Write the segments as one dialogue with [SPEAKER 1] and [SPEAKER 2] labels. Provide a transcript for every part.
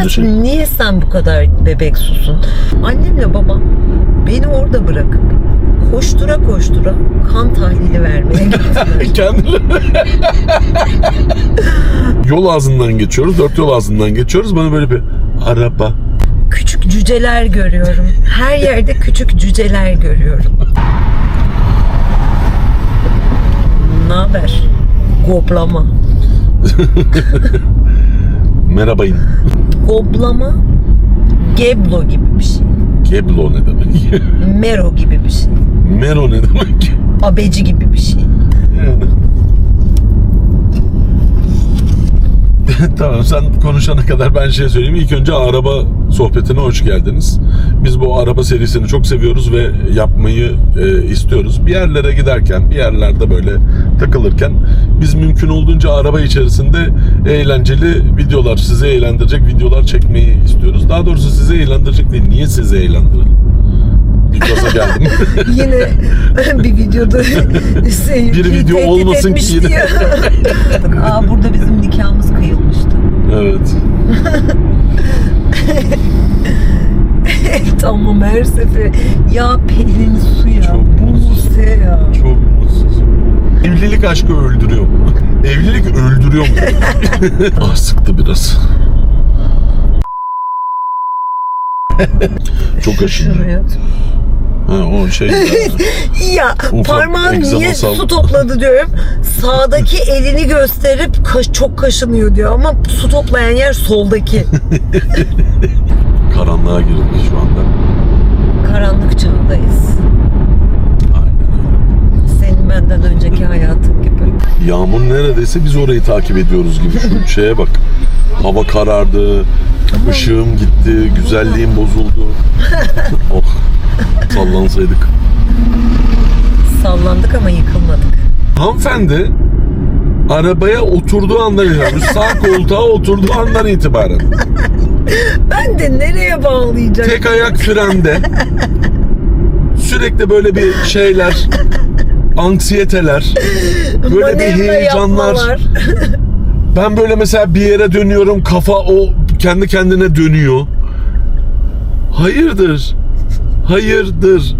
[SPEAKER 1] Şey.
[SPEAKER 2] niye sen bu kadar bebek susun? Annemle babam beni orada bırakıp koştura koştura kan tahlili vermeye gittiler.
[SPEAKER 1] Kendileri. yol ağzından geçiyoruz. Dört yol ağzından geçiyoruz. Bana böyle bir araba.
[SPEAKER 2] küçük cüceler görüyorum. Her yerde küçük cüceler görüyorum. Ne haber? Goblama.
[SPEAKER 1] Merhabayın.
[SPEAKER 2] Goblama Geblo gibi bir şey.
[SPEAKER 1] Keblo ne demek?
[SPEAKER 2] Mero gibi bir şey.
[SPEAKER 1] Mero ne demek?
[SPEAKER 2] Abeci gibi bir şey.
[SPEAKER 1] Yani. tamam sen konuşana kadar ben şey söyleyeyim. İlk önce araba sohbetine hoş geldiniz. Biz bu araba serisini çok seviyoruz ve yapmayı e, istiyoruz. Bir yerlere giderken, bir yerlerde böyle takılırken biz mümkün olduğunca araba içerisinde eğlenceli videolar, sizi eğlendirecek videolar çekmeyi istiyoruz. Daha doğrusu sizi eğlendirecek değil, niye sizi eğlendirelim? Bir gaza geldim.
[SPEAKER 2] Yine bir videoda şey,
[SPEAKER 1] Bir video olmasın ki yine.
[SPEAKER 2] Aa burada bizim nikahımız.
[SPEAKER 1] Evet.
[SPEAKER 2] tamam her sefer. Ya Pelin su ya.
[SPEAKER 1] Çok.
[SPEAKER 2] Buse ya.
[SPEAKER 1] Çok mutsuz. Evlilik aşkı öldürüyor. Evlilik öldürüyor mu? ah sıktı biraz. Çok aşındı.
[SPEAKER 2] Şuraya.
[SPEAKER 1] Ha, o şey.
[SPEAKER 2] Ya
[SPEAKER 1] Ufak
[SPEAKER 2] parmağın niye
[SPEAKER 1] sal-
[SPEAKER 2] su topladı diyorum. Sağdaki elini gösterip kaş, çok kaşınıyor diyor ama su toplayan yer soldaki.
[SPEAKER 1] Karanlığa girildi şu anda.
[SPEAKER 2] Karanlık çağdayız.
[SPEAKER 1] Aynen öyle.
[SPEAKER 2] Senin benden önceki hayatın gibi.
[SPEAKER 1] Yağmur neredeyse biz orayı takip ediyoruz gibi. Şu şeye bak. Hava karardı. ışığım gitti. Güzelliğim bozuldu. oh. Sallansaydık.
[SPEAKER 2] Sallandık ama yıkılmadık.
[SPEAKER 1] Hanımefendi arabaya oturduğu andan itibaren, sağ koltuğa oturduğu andan itibaren
[SPEAKER 2] Ben de nereye bağlayacak?
[SPEAKER 1] tek ayak frende sürekli böyle bir şeyler anksiyeteler böyle bir heyecanlar. ben böyle mesela bir yere dönüyorum kafa o kendi kendine dönüyor. Hayırdır? Hayırdır?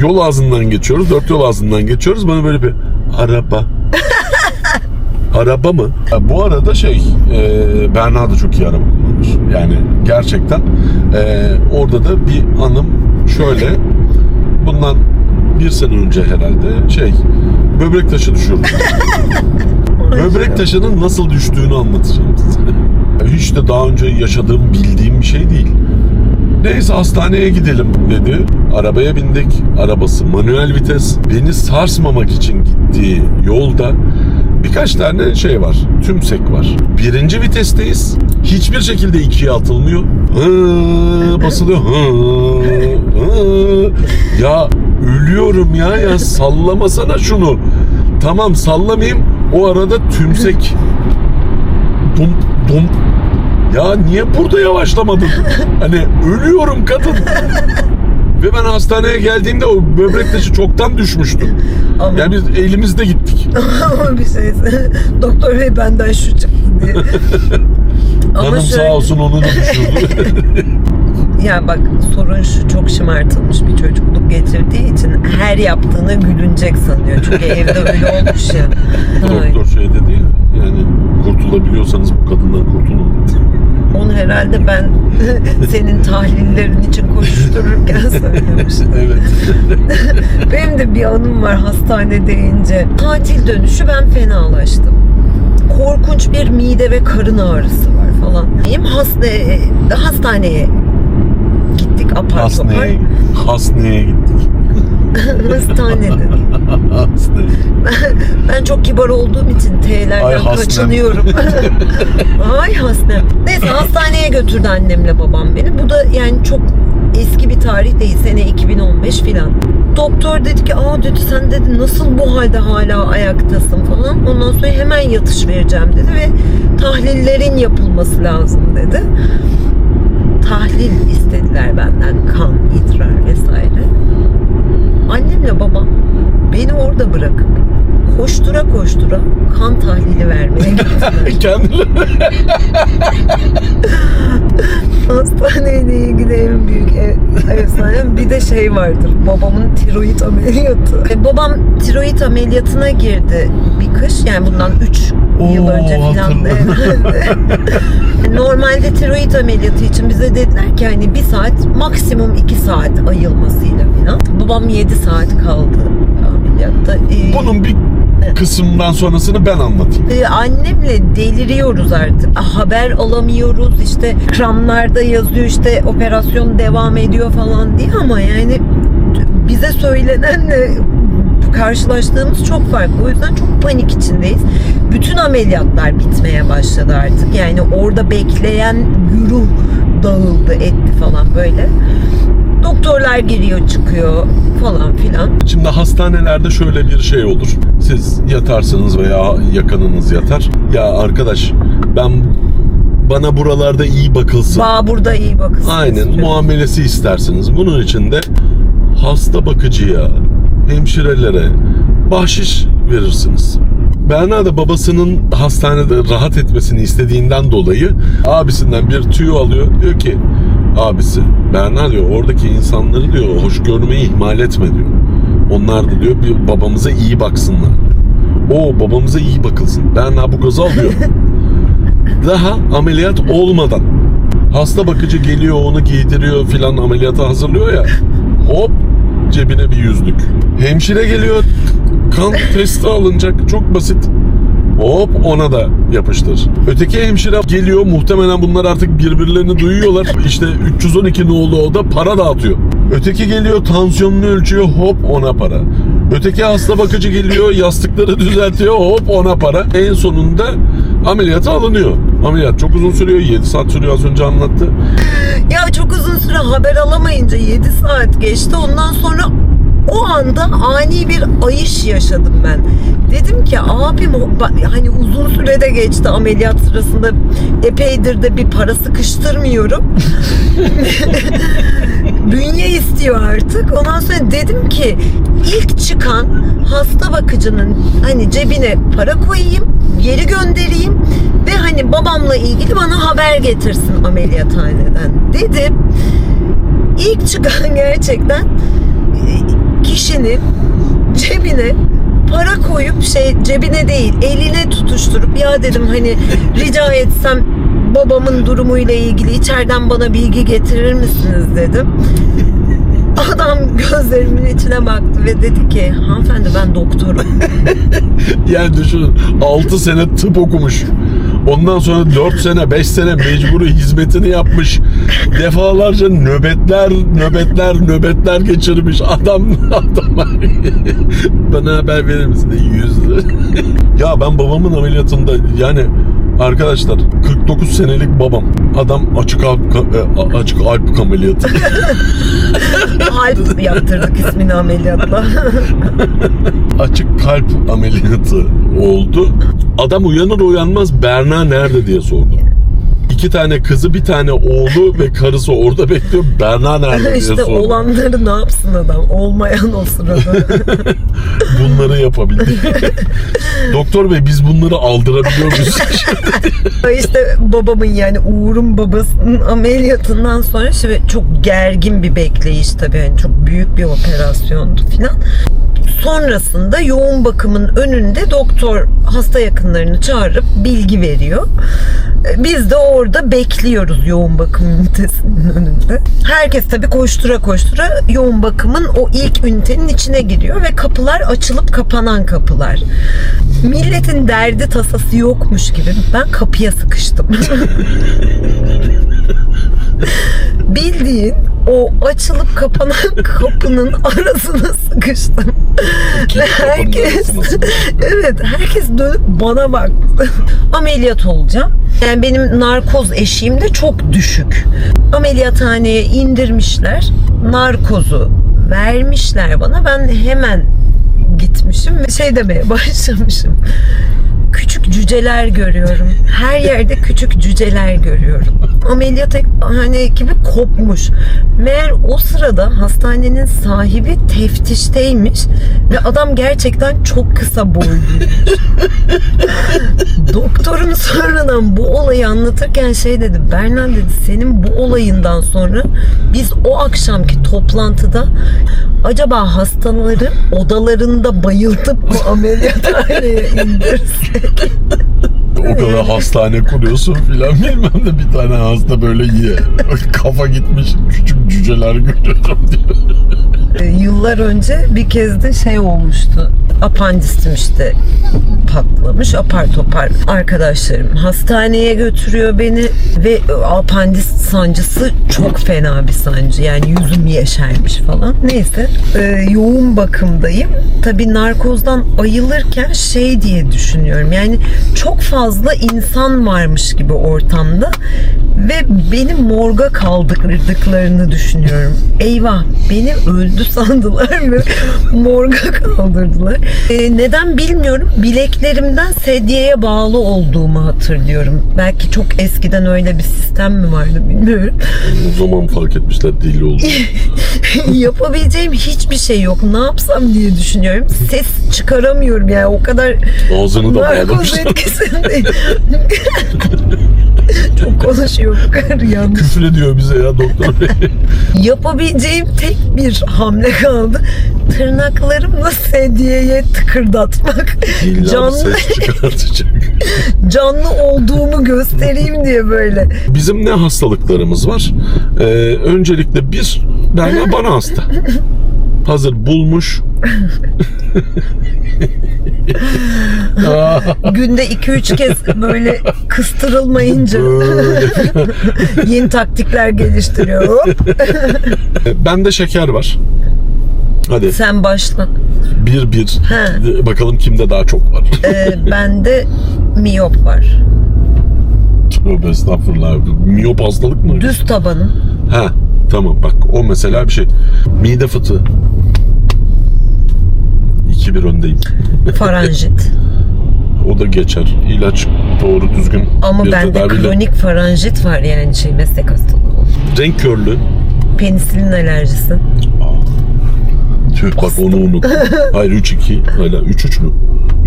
[SPEAKER 1] Yol ağzından geçiyoruz dört yol ağzından geçiyoruz. Bana böyle bir araba. Araba mı? Ya bu arada şey, e, Berna da çok iyi araba kullanır. Yani gerçekten e, orada da bir anım şöyle, bundan bir sene önce herhalde şey, böbrek taşı düşürdüm. böbrek taşının nasıl düştüğünü anlatacağım size. Hiç de daha önce yaşadığım, bildiğim bir şey değil. Neyse hastaneye gidelim dedi. Arabaya bindik. Arabası manuel vites. Beni sarsmamak için gittiği yolda birkaç tane şey var. Tümsek var. Birinci vitesteyiz. Hiçbir şekilde ikiye atılmıyor. Hı, basılıyor. Hı, hı. Ya ölüyorum ya ya sallamasana şunu. Tamam sallamayayım. O arada tümsek dum dum ya niye burada yavaşlamadın? Hani ölüyorum kadın. Ve ben hastaneye geldiğimde o böbrek taşı çoktan düşmüştü.
[SPEAKER 2] Ama,
[SPEAKER 1] Yani biz elimizde gittik.
[SPEAKER 2] ama bir şey doktor bey benden şu çıktı diye. ama
[SPEAKER 1] Hanım
[SPEAKER 2] şöyle,
[SPEAKER 1] sağ olsun onu da düşürdü.
[SPEAKER 2] ya bak sorun şu çok şımartılmış bir çocukluk geçirdiği için her yaptığına gülünecek sanıyor. Çünkü evde öyle olmuş ya.
[SPEAKER 1] Doktor şey dedi ya yani kurtulabiliyorsanız bu kadından kurtulun.
[SPEAKER 2] Onu herhalde ben senin tahlillerin için koşuştururken söylemiştim.
[SPEAKER 1] Evet.
[SPEAKER 2] Benim de bir anım var hastane deyince. Tatil dönüşü ben fenalaştım. Korkunç bir mide ve karın ağrısı var falan. Benim hasta- hastaneye gittik apar topar.
[SPEAKER 1] Hastaneye, hastaneye gittik.
[SPEAKER 2] Hastane dedim.
[SPEAKER 1] Hastaneye.
[SPEAKER 2] Ben çok kibar olduğum için
[SPEAKER 1] Ay
[SPEAKER 2] T'lerden
[SPEAKER 1] hasnem.
[SPEAKER 2] kaçınıyorum. Ay hasnem. Götürdü annemle babam beni. Bu da yani çok eski bir tarih değil. Sene 2015 filan. Doktor dedi ki aa dedi sen dedi nasıl bu halde hala ayaktasın falan. Ondan sonra hemen yatış vereceğim dedi ve tahlillerin yapılması lazım dedi. Tahlil istediler benden. Kan, idrar vesaire. Annemle babam beni orada bırakıp koştura koştura kan tahlili vermeye gittiler.
[SPEAKER 1] Kendileri.
[SPEAKER 2] hastaneyle ilgili en büyük e- efsanem bir de şey vardır. Babamın tiroid ameliyatı. E, babam tiroid ameliyatına girdi bir kış. Yani bundan 3 yıl önce falan. Normalde tiroid ameliyatı için bize dediler ki hani bir saat maksimum 2 saat ayılmasıyla falan. Babam 7 saat kaldı ameliyatta. E,
[SPEAKER 1] Bunun bir kısımdan sonrasını ben anlatayım.
[SPEAKER 2] ee, annemle deliriyoruz artık. Ah, Haber alamıyoruz işte ekranlarda yazıyor işte operasyon devam ediyor falan diye ama yani bize söylenenle karşılaştığımız çok farklı. O yüzden çok panik içindeyiz. Bütün ameliyatlar bitmeye başladı artık. Yani orada bekleyen güruh dağıldı etti falan böyle. Doktorlar giriyor çıkıyor falan filan.
[SPEAKER 1] Şimdi hastanelerde şöyle bir şey olur. Siz yatarsınız veya yakınınız yatar. Ya arkadaş ben bana buralarda iyi bakılsın.
[SPEAKER 2] Bağ burada iyi bakılsın.
[SPEAKER 1] Aynen
[SPEAKER 2] istiyor.
[SPEAKER 1] muamelesi istersiniz. Bunun için de hasta bakıcıya, hemşirelere bahşiş verirsiniz. Berna da babasının hastanede rahat etmesini istediğinden dolayı abisinden bir tüyo alıyor. Diyor ki abisi Berna diyor oradaki insanları diyor hoş görmeyi ihmal etme diyor. Onlar da diyor bir babamıza iyi baksınlar. O babamıza iyi bakılsın. Berna bu gazı alıyor. Daha ameliyat olmadan hasta bakıcı geliyor onu giydiriyor filan ameliyata hazırlıyor ya. Hop cebine bir yüzlük. Hemşire geliyor kan testi alınacak çok basit. Hop ona da yapıştır. Öteki hemşire geliyor muhtemelen bunlar artık birbirlerini duyuyorlar. İşte 312 nolu o da para dağıtıyor. Öteki geliyor tansiyonunu ölçüyor hop ona para. Öteki hasta bakıcı geliyor yastıkları düzeltiyor hop ona para. En sonunda ameliyata alınıyor. Ameliyat çok uzun sürüyor 7 saat sürüyor az önce anlattı.
[SPEAKER 2] Ya çok uzun süre haber alamayınca 7 saat geçti. Ondan sonra o anda ani bir ayış yaşadım ben. Dedim ki abim hani uzun sürede geçti ameliyat sırasında epeydir de bir para sıkıştırmıyorum. Bünye istiyor artık. Ondan sonra dedim ki ilk çıkan hasta bakıcının hani cebine para koyayım, geri göndereyim ve hani babamla ilgili bana haber getirsin ameliyathaneden dedim. İlk çıkan gerçekten kişinin cebine para koyup şey cebine değil eline tutuşturup ya dedim hani rica etsem babamın durumuyla ilgili içeriden bana bilgi getirir misiniz dedim. Adam gözlerimin içine baktı ve dedi ki hanımefendi ben doktorum.
[SPEAKER 1] Yani düşünün 6 sene tıp okumuş. Ondan sonra 4 sene 5 sene mecburi hizmetini yapmış. Defalarca nöbetler nöbetler nöbetler geçirmiş. Adam adam bana haber verir misin? 100 lira. ya ben babamın ameliyatında yani arkadaşlar 49 senelik babam. Adam açık alp e, açık alp ameliyatı.
[SPEAKER 2] Alp yaptırdık ismini ameliyatla.
[SPEAKER 1] açık kalp ameliyatı oldu. Adam uyanır uyanmaz Berna nerede diye sordu. İki tane kızı, bir tane oğlu ve karısı orada bekliyor. Berna nerede diye
[SPEAKER 2] işte
[SPEAKER 1] sordu.
[SPEAKER 2] olanları ne yapsın adam? Olmayan o sırada.
[SPEAKER 1] Bunları yapabildi. Doktor bey biz bunları aldırabiliyor muyuz?
[SPEAKER 2] işte babamın yani Uğur'un babasının ameliyatından sonra şimdi çok gergin bir bekleyiş tabii. Yani çok büyük bir operasyondu filan. Sonrasında yoğun bakımın önünde doktor hasta yakınlarını çağırıp bilgi veriyor. Biz de orada bekliyoruz yoğun bakım ünitesinin önünde. Herkes tabii koştura koştura yoğun bakımın o ilk ünitenin içine giriyor ve kapılar açılıp kapanan kapılar. Milletin derdi tasası yokmuş gibi ben kapıya sıkıştım. Bildiğin o açılıp kapanan kapının arasına sıkıştım. Ve herkes evet herkes dönüp bana baktı. Ameliyat olacağım. Yani benim narkoz eşiğim de çok düşük. Ameliyathaneye indirmişler. Narkozu vermişler bana. Ben hemen gitmişim ve şey demeye başlamışım. Küçük cüceler görüyorum. Her yerde küçük cüceler görüyorum. Ameliyathane ekibi kopmuş. Meğer o sırada hastanenin sahibi teftişteymiş ve adam gerçekten çok kısa boyluymuş. Doktorum sonradan bu olayı anlatırken şey dedi. Berna dedi senin bu olayından sonra biz o akşamki toplantıda acaba hastaları odalarında bayıltıp mı ameliyathaneye indirsek?
[SPEAKER 1] O kadar hastane kuruyorsun filan bilmem de bir tane hasta böyle ye. Kafa gitmiş küçük cüceler görüyorum diyor.
[SPEAKER 2] Ee, Yıllar önce bir kez de şey olmuştu. Apandistim işte patlamış apar topar arkadaşlarım hastaneye götürüyor beni. Ve apandist sancısı çok fena bir sancı. Yani yüzüm yeşermiş falan. Neyse e, yoğun bakımdayım. Tabi narkozdan ayılırken şey diye düşünüyorum. Yani çok fazla insan varmış gibi ortamda ve beni morga kaldırdıklarını düşünüyorum. Eyvah beni öldü sandılar ve morga kaldırdılar. Ee, neden bilmiyorum. Bileklerimden sedyeye bağlı olduğumu hatırlıyorum. Belki çok eskiden öyle bir sistem mi vardı bilmiyorum.
[SPEAKER 1] O zaman fark etmişler deli oldu.
[SPEAKER 2] Yapabileceğim hiçbir şey yok. Ne yapsam diye düşünüyorum. Ses çıkaramıyorum yani o kadar
[SPEAKER 1] Ağzını da bağlamışlar.
[SPEAKER 2] konuşuyor bu kadar yanlış.
[SPEAKER 1] Küfür ediyor bize ya doktor bey.
[SPEAKER 2] Yapabileceğim tek bir hamle kaldı. Tırnaklarımla sedyeye tıkırdatmak.
[SPEAKER 1] İlla
[SPEAKER 2] canlı,
[SPEAKER 1] ses çıkartacak.
[SPEAKER 2] canlı olduğumu göstereyim diye böyle.
[SPEAKER 1] Bizim ne hastalıklarımız var? Ee, öncelikle bir, Berna bana hasta. Hazır bulmuş.
[SPEAKER 2] Günde 2-3 kez böyle kıstırılmayınca yeni taktikler geliştiriyor. Hop,
[SPEAKER 1] Bende şeker var. Hadi
[SPEAKER 2] Sen başla.
[SPEAKER 1] bir bir.
[SPEAKER 2] He.
[SPEAKER 1] Bakalım kimde daha çok var.
[SPEAKER 2] Ee, bende miyop var.
[SPEAKER 1] Tövbe estağfurullah. Miyop hastalık mı?
[SPEAKER 2] Düz tabanım.
[SPEAKER 1] Ha tamam bak o mesela bir şey. Mide fıtığı. 2-1 öndeyim.
[SPEAKER 2] Faranjit.
[SPEAKER 1] O da geçer. İlaç doğru düzgün
[SPEAKER 2] Ama
[SPEAKER 1] bir
[SPEAKER 2] bende
[SPEAKER 1] tedaviyle.
[SPEAKER 2] kronik faranjit var yani şey meslek hastalığı.
[SPEAKER 1] Renk körlüğü.
[SPEAKER 2] Penisilin alerjisi.
[SPEAKER 1] Tüh bak onu unuttum. Hayır 3-2. Hala 3-3 mü?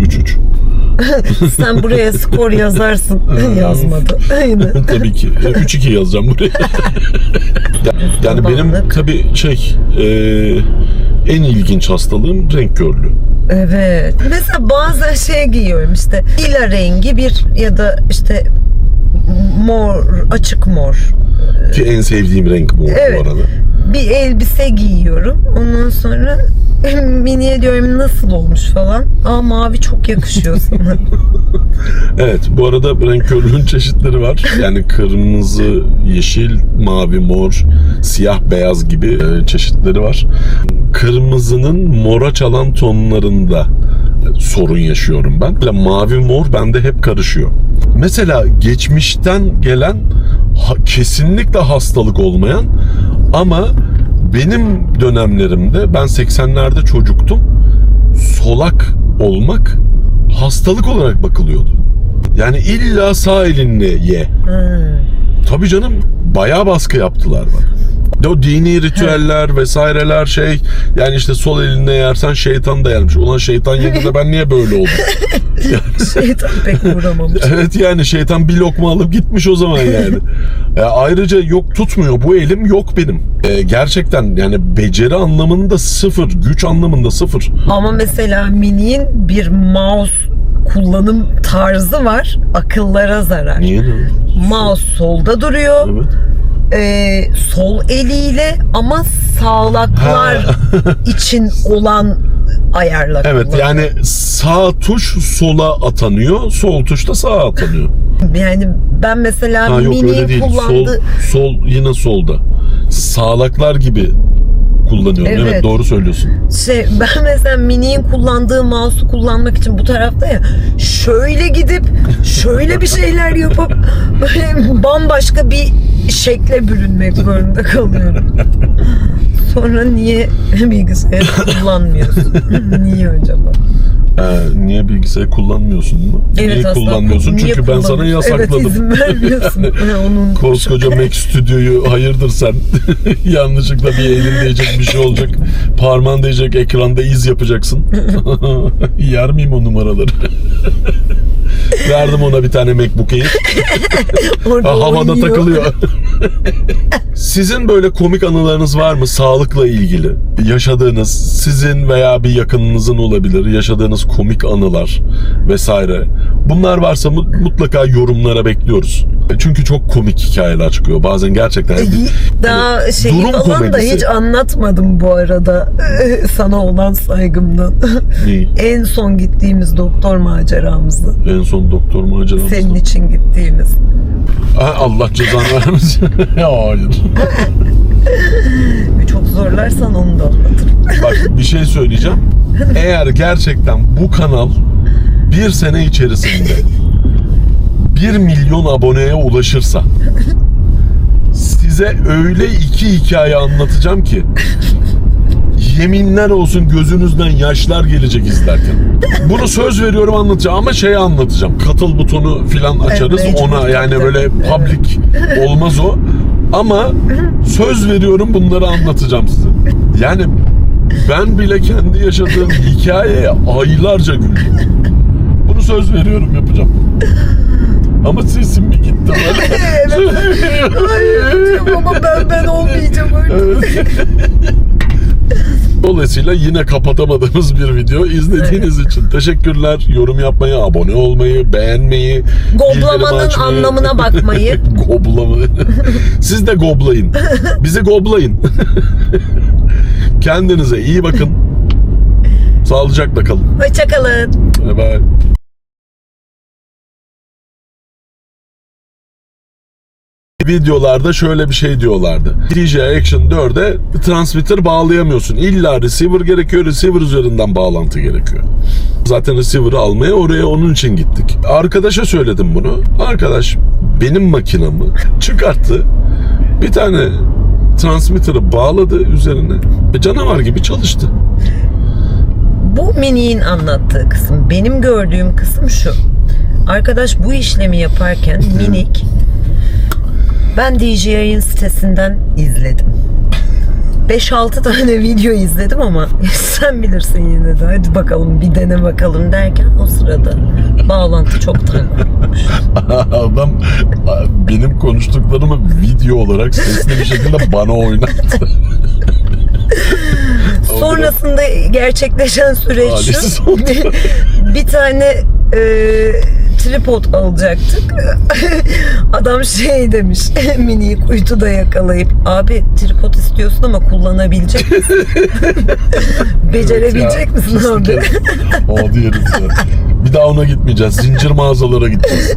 [SPEAKER 1] 3-3.
[SPEAKER 2] Sen buraya skor yazarsın. Yazmadı. Aynen.
[SPEAKER 1] tabii ki. 3-2 yazacağım buraya. yani benim tabii şey e, en ilginç hastalığım renk körlüğü.
[SPEAKER 2] Evet. Mesela bazen şey giyiyorum işte lila rengi bir ya da işte mor, açık mor
[SPEAKER 1] Ki en sevdiğim renk bu
[SPEAKER 2] Evet.
[SPEAKER 1] bu arada.
[SPEAKER 2] bir elbise giyiyorum. Ondan sonra miniye diyorum nasıl olmuş falan. Aa mavi çok yakışıyor sana.
[SPEAKER 1] Evet bu arada renk körlüğün çeşitleri var. Yani kırmızı, yeşil, mavi, mor, siyah, beyaz gibi e, çeşitleri var. Kırmızının mora çalan tonlarında sorun yaşıyorum ben. Mavi mor bende hep karışıyor. Mesela geçmişten gelen kesinlikle hastalık olmayan ama benim dönemlerimde ben 80'lerde çocuktum. Solak olmak hastalık olarak bakılıyordu. Yani illa sağ elinle ye.
[SPEAKER 2] Hmm.
[SPEAKER 1] Tabii canım bayağı baskı yaptılar bana. O dini ritüeller vesaireler şey yani işte sol elinle yersen şeytan da yermiş. Ulan şeytan yedi de ben niye böyle oldum?
[SPEAKER 2] Şeytan pek uğramamış.
[SPEAKER 1] evet yani şeytan bir lokma alıp gitmiş o zaman yani. E, ayrıca yok tutmuyor bu elim yok benim. E, gerçekten yani beceri anlamında sıfır, güç anlamında sıfır.
[SPEAKER 2] Ama mesela Mini'nin bir mouse kullanım tarzı var. Akıllara zarar.
[SPEAKER 1] Niye?
[SPEAKER 2] Mouse solda duruyor.
[SPEAKER 1] Evet.
[SPEAKER 2] Ee, sol eliyle ama sağlaklar için olan ayarla
[SPEAKER 1] Evet
[SPEAKER 2] kullanıyor.
[SPEAKER 1] yani sağ tuş sola atanıyor, sol tuş da sağa atanıyor.
[SPEAKER 2] yani ben mesela
[SPEAKER 1] Ha yok öyle
[SPEAKER 2] Mini'nin
[SPEAKER 1] değil. Sol, sol yine solda. Sağlaklar gibi kullanıyorum. Evet,
[SPEAKER 2] Evet.
[SPEAKER 1] doğru söylüyorsun.
[SPEAKER 2] şey ben mesela Mini'nin kullandığı mouse'u kullanmak için bu tarafta ya şöyle gidip şöyle bir şeyler yapıp böyle bambaşka bir şekle bürünmek zorunda kalıyorum. Sonra niye bilgisayarı kullanmıyorsun? niye acaba?
[SPEAKER 1] Ee, niye bilgisayar kullanmıyorsun mu? niye
[SPEAKER 2] asla.
[SPEAKER 1] kullanmıyorsun?
[SPEAKER 2] Niye
[SPEAKER 1] Çünkü ben sana yasakladım.
[SPEAKER 2] Evet izin vermiyorsun. Ha, Onun
[SPEAKER 1] Koskoca Mac Studio'yu hayırdır sen? Yanlışlıkla bir elin değecek bir şey olacak. Parmağın değecek ekranda iz yapacaksın. Yer miyim o numaraları? Verdim ona bir tane MacBook Air. havada
[SPEAKER 2] oynuyor.
[SPEAKER 1] takılıyor. Sizin böyle komik anılarınız var mı sağlıkla ilgili? Yaşadığınız, sizin veya bir yakınınızın olabilir, yaşadığınız komik anılar vesaire. Bunlar varsa mut- mutlaka yorumlara bekliyoruz. Çünkü çok komik hikayeler çıkıyor. Bazen gerçekten
[SPEAKER 2] Daha şey
[SPEAKER 1] durum
[SPEAKER 2] falan da
[SPEAKER 1] komedisi.
[SPEAKER 2] hiç anlatmadım bu arada sana olan saygımdan.
[SPEAKER 1] Neyi?
[SPEAKER 2] en son gittiğimiz doktor maceramızı.
[SPEAKER 1] En son doktor maceramızda.
[SPEAKER 2] Senin için gittiğimiz.
[SPEAKER 1] Ha, Allah cezanı vermesin. Hayır.
[SPEAKER 2] Çok zorlarsan onu da anlatırım.
[SPEAKER 1] Bak bir şey söyleyeceğim. Eğer gerçekten bu kanal bir sene içerisinde 1 milyon aboneye ulaşırsa size öyle iki hikaye anlatacağım ki yeminler olsun gözünüzden yaşlar gelecek izlerken. Bunu söz veriyorum anlatacağım ama şeyi anlatacağım. Katıl butonu filan açarız
[SPEAKER 2] Evet,
[SPEAKER 1] ona yani böyle public olmaz o. Ama söz veriyorum bunları anlatacağım size. Yani ben bile kendi yaşadığım hikayeye aylarca güldüm. Bunu söz veriyorum yapacağım. Ama sesim bir gitti böyle. Söz veriyorum.
[SPEAKER 2] Hayır ama ben ben olmayacağım öyle.
[SPEAKER 1] Evet. Dolayısıyla yine kapatamadığımız bir video izlediğiniz için teşekkürler. Yorum yapmayı, abone olmayı, beğenmeyi,
[SPEAKER 2] Goblamanın
[SPEAKER 1] açmayı-
[SPEAKER 2] anlamına bakmayı.
[SPEAKER 1] Goblama. Siz de goblayın. Bizi goblayın. Kendinize iyi bakın. Sağlıcakla kalın.
[SPEAKER 2] Hoşçakalın.
[SPEAKER 1] Bye bye. Videolarda şöyle bir şey diyorlardı. DJ Action 4'e transmitter bağlayamıyorsun. İlla receiver gerekiyor. Receiver üzerinden bağlantı gerekiyor. Zaten receiver'ı almaya oraya onun için gittik. Arkadaşa söyledim bunu. Arkadaş benim makinamı çıkarttı. Bir tane transmitter'ı bağladı üzerine. E, Canavar gibi çalıştı.
[SPEAKER 2] Bu miniğin anlattığı kısım. Benim gördüğüm kısım şu. Arkadaş bu işlemi yaparken minik ben DJI'ın sitesinden izledim. 5-6 tane video izledim ama sen bilirsin yine de hadi bakalım bir dene bakalım derken o sırada bağlantı çoktan kopmuş.
[SPEAKER 1] Adam benim konuştuklarımı video olarak sesli bir şekilde bana oynattı.
[SPEAKER 2] Sonrasında gerçekleşen süreç şu. bir tane e, tripod alacaktık. Adam şey demiş mini kuytuda yakalayıp abi tripod istiyorsun ama kullanabilecek misin? Becerebilecek
[SPEAKER 1] Ya,
[SPEAKER 2] misin abi?
[SPEAKER 1] O diyelim. Bir daha ona gitmeyeceğiz. Zincir mağazalara gideceğiz.